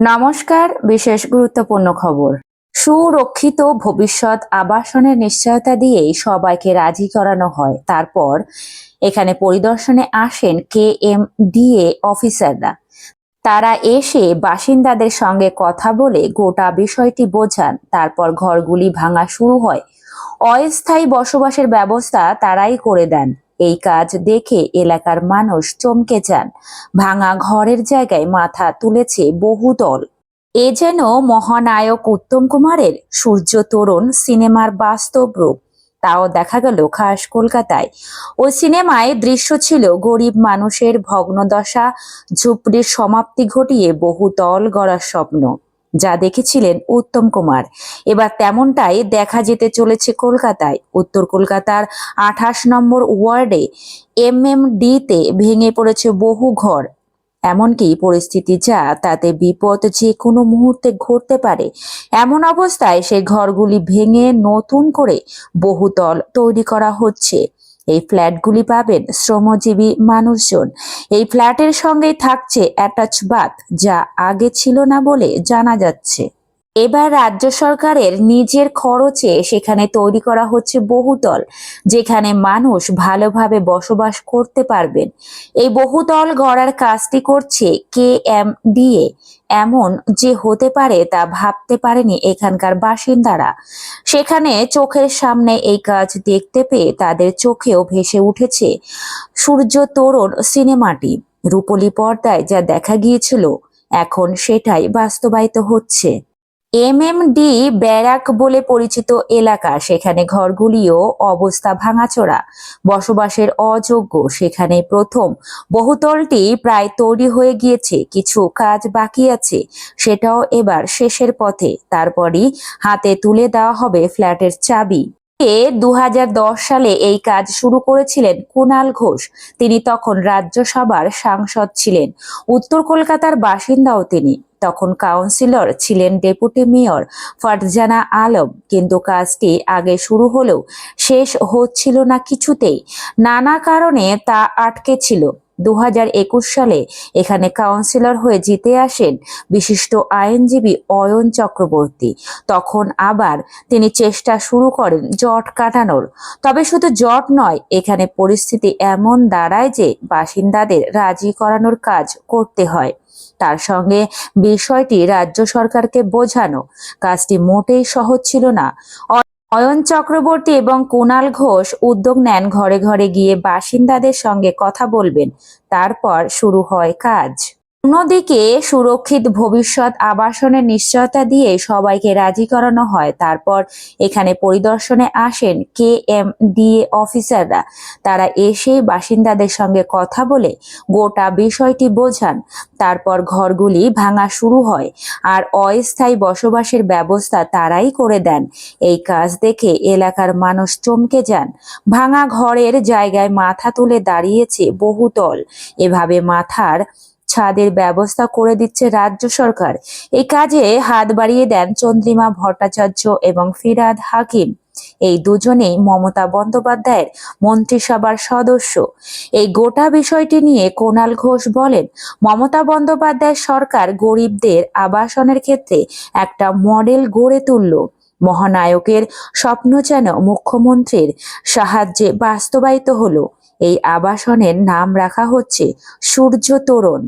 নমস্কার, বিশেষ গুরুত্বপূর্ণ খবর। সুরক্ষিত ভবিষ্যৎ আবাসনের নিশ্চয়তা দিয়েই সবাইকে রাজি করানো হয়। তারপর এখানে পরিদর্শনে আসেন কে এম ডিএ অফিসাররা। তারা এসে বাসিন্দাদের সঙ্গে কথা বলে গোটা বিষয়টি বোঝান। তারপর ঘরগুলি ভাঙা শুরু হয়। অস্থায়ী বসবাসের ব্যবস্থা তারাই করে দেন। এই কাজ দেখে এলাকার মানুষ চমকে যান। ভাঙা ঘরের জায়গায় মাথা তুলেছে বহু দল। এ যেন মহানায়ক উত্তম কুমারের সূর্য তরুণ সিনেমার বাস্তব রূপ। তাও দেখা গেল খাস কলকাতায়। ওই সিনেমায় দৃশ্য ছিল গরিব মানুষের ভগ্নদশা, ঝুপড়ির সমাপ্তি ঘটিয়ে বহু দল গড়ার স্বপ্ন। যা দেখেছিলেন উত্তম কুমার। এবার তেমনটাই দেখা যেতে চলেছে কলকাতায়। উত্তর কলকাতার আঠাশ নম্বর ওয়ার্ডে এমএমডিতে ভেঙে পড়েছে বহু ঘর। এমনকি পরিস্থিতি যা, তাতে বিপদ যে কোনো মুহূর্তে ঘটতে পারে, এমন অবস্থায় সেই ঘরগুলি ভেঙে নতুন করে বহুতল তৈরি করা হচ্ছে। এই ফ্ল্যাটগুলি পাবেন শ্রমজীবী মানুষজন। এই ফ্ল্যাটের সঙ্গেই থাকছে অ্যাটাচ বাথ যা আগে ছিল না বলে জানা যাচ্ছে। এবার রাজ্য সরকারের নিজের খরচে সেখানে তৈরি করা হচ্ছে বহুতল, যেখানে মানুষ ভালোভাবে বসবাস করতে পারবেন। এই বহুতল গড়ার কাজটি করছে কে এম ডিএ এমন যে হতে পারে তা ভাবতে পারেনি এখানকার বাসিন্দারা। সেখানে চোখের সামনে এই কাজ দেখতে পেয়ে তাদের চোখেও ভেসে উঠেছে সূর্য তরুণ সিনেমাটি। রূপলি পর্দায় যা দেখা গিয়েছিল, এখন সেটাই বাস্তবায়িত হচ্ছে। এমএমডি ব্যারাক বলে পরিচিত এলাকা। সেখানে ঘরগুলিও অবস্থা ভাঙাচোরা। বসবাসের অযোগ্য। সেখানে প্রথম বহুতলটি প্রায় তৈরি হয়ে গিয়েছে। কিছু কাজ বাকি আছে। সেটাও এবার শেষের পথে। তারপরই হাতে তুলে দেওয়া হবে ফ্ল্যাটের চাবি। দু সালে এই কাজ শুরু করেছিলেন কুনাল ঘোষ। তিনি তখন রাজ্যসভার সাংসদ ছিলেন। উত্তর কলকাতার বাসিন্দাও তিনি। তখন কাউন্সিলর ছিলেন ডেপুটি মেয়র ফারজানা আলম। কিন্তু কাজটি আগে শুরু হলেও শেষ হচ্ছিল না কিছুতেই। নানা কারণে তা আটকে ছিল। দু হাজার একুশ সালে এখানে কাউন্সিলর হয়ে জিতে আসেন বিশিষ্ট আইনজীবী অয়ন চক্রবর্তী। তখন আবার তিনি চেষ্টা শুরু করেন জট কাটানোর। তবে শুধু জট নয়, এখানে পরিস্থিতি এমন দাঁড়ায় যে বাসিন্দাদের রাজি করানোর কাজ করতে হয়। তার সঙ্গে বিষয়টি রাজ্য সরকারকে বোঝানো। কাজটি মোটেই সহজ ছিল না। অয়ন চক্রবর্তী এবং কুণাল ঘোষ উদ্যোগ নেন ঘরে ঘরে গিয়ে বাসিন্দাদের সঙ্গে কথা বলবেন। তারপর শুরু হয় কাজ। অন্যদিকে সুরক্ষিত ভবিষ্যৎ আবাসনের নিশ্চয়তা দিয়ে সবাইকে রাজি করানো হয়। তারপর এখানে পরিদর্শনে আসেন কে এম ডিএ অফিসাররা। তারা এসে বাসিন্দাদের সঙ্গে কথা বলে গোটা বিষয়টি বোঝান। তারপর ঘরগুলি ভাঙা শুরু হয় আর অস্থায়ী বসবাসের ব্যবস্থা তারাই করে দেন। এই কাজ দেখে এলাকার মানুষ চমকে যান। ভাঙা ঘরের জায়গায় মাথা তুলে দাঁড়িয়েছে বহুতল। এভাবে মাথার ছাদের ব্যবস্থা করে দিচ্ছে রাজ্য সরকার। এই কাজে হাত বাড়িয়ে দেন চন্দ্রিমা ভট্টাচার্য এবং ফিরাদ হাকিম। এই দুজনেই মমতা বন্দ্যোপাধ্যায়ের মন্ত্রিসভার সদস্য। এই গোটা বিষয়টি নিয়ে কোনাল ঘোষ বলেন, মমতা বন্দ্যোপাধ্যায় সরকার গরিবদের আবাসনের ক্ষেত্রে একটা মডেল গড়ে তুলল। মহানায়কের স্বপ্ন যেন মুখ্যমন্ত্রীর সাহায্যে বাস্তবায়িত হলো। এই আবাসনের নাম রাখা হচ্ছে সূর্য তোরণ।